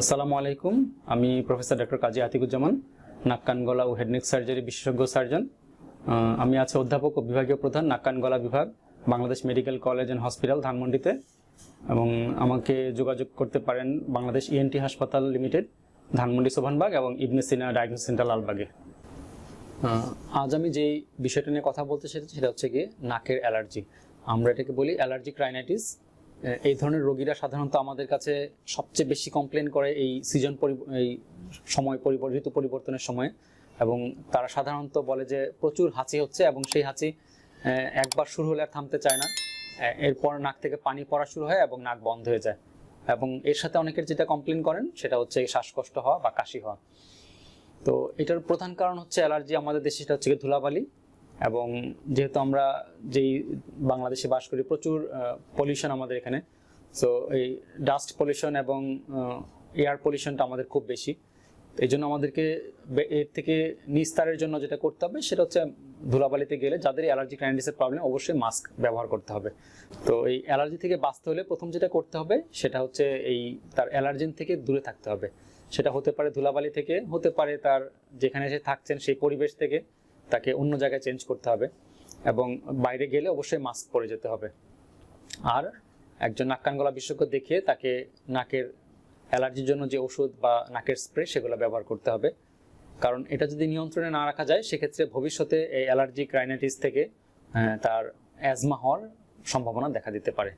আসসালামু আলাইকুম। আমি প্রফেসর ডক্টর কাজী আতিকুজ্জামান নাক কান গলা ও হেডনেক সার্জারি বিশেষজ্ঞ সার্জন। আমি আছি অধ্যাপক ও বিভাগীয় প্রধান নাক কান গলা বিভাগ, Bangladesh medical college and hospital ধানমন্ডিতে। এবং আমাকে যোগাযোগ করতে পারেন বাংলাদেশ ইএনটি হাসপাতাল লিমিটেড, ধানমন্ডি সোভানবাগ এবং ইবনে সিনা ডায়াগনোস সেন্টার লালবাগে। আজ আমি যেই বিষয়টা নিয়ে কথা বলতে চাইছি সেটা হচ্ছে গিয়ে নাকের অ্যালার্জি। আমরা এটাকে বলি অ্যালার্জিক রাইনাইটিস। এই ধরনের রোগীরা সাধারণত আমাদের কাছে সবচেয়ে বেশি কমপ্লেন করে এই সিজন এই সময় পরিবর- ঋতু পরিবর্তনের সময়। এবং তারা সাধারণত বলে যে প্রচুর হাঁচি হচ্ছে এবং সেই হাঁচি একবার শুরু হলে আর থামতে চায় না। এরপর নাক থেকে পানি পড়া শুরু হয় এবং নাক বন্ধ হয়ে যায়। এবং এর সাথে অনেকের যেটা কমপ্লেন করেন সেটা হচ্ছে শ্বাসকষ্ট হওয়া বা কাশি হওয়া। তো এটার প্রধান কারণ হচ্ছে অ্যালার্জি আমাদের দেশে, সেটা হচ্ছে ধুলাবালি। এবং যেহেতু আমরা যেই বাংলাদেশে বাস করি, প্রচুর পলিউশন আমাদের এখানে। সো এই ডাস্ট পলিউশন এবং এয়ার পলিউশনটা আমাদের খুব বেশি। এই জন্য আমাদেরকে এর থেকে নিস্তারের জন্য যেটা করতে হবে, সেটা হচ্ছে ধুলাবালিতে গেলে যাদের অ্যালার্জি রাইনাইটিসের প্রবলেম অবশ্যই মাস্ক ব্যবহার করতে হবে। তো এই অ্যালার্জি থেকে বাঁচতে হলে প্রথম যেটা করতে হবে, সেটা হচ্ছে এই তার অ্যালার্জেন থেকে দূরে থাকতে হবে। সেটা হতে পারে ধুলাবালি থেকে, হতে পারে তার যেখানে সে থাকছেন সেই পরিবেশ থেকে। তাকে অন্য জায়গায় চেঞ্জ করতে হবে এবং বাইরে গেলে অবশ্যই মাস্ক পরে যেতে হবে। আর একজন নাক কান গলা বিশেষজ্ঞ দেখিয়ে তাকে নাকের অ্যালার্জির জন্য যে ওষুধ বা নাকের স্প্রে সেগুলো ব্যবহার করতে হবে। কারণ এটা যদি নিয়ন্ত্রণে না রাখা যায়, সেক্ষেত্রে ভবিষ্যতে এই অ্যালার্জিক রাইনাইটিস থেকে তার অ্যাজমা হওয়ার সম্ভাবনা দেখা দিতে পারে।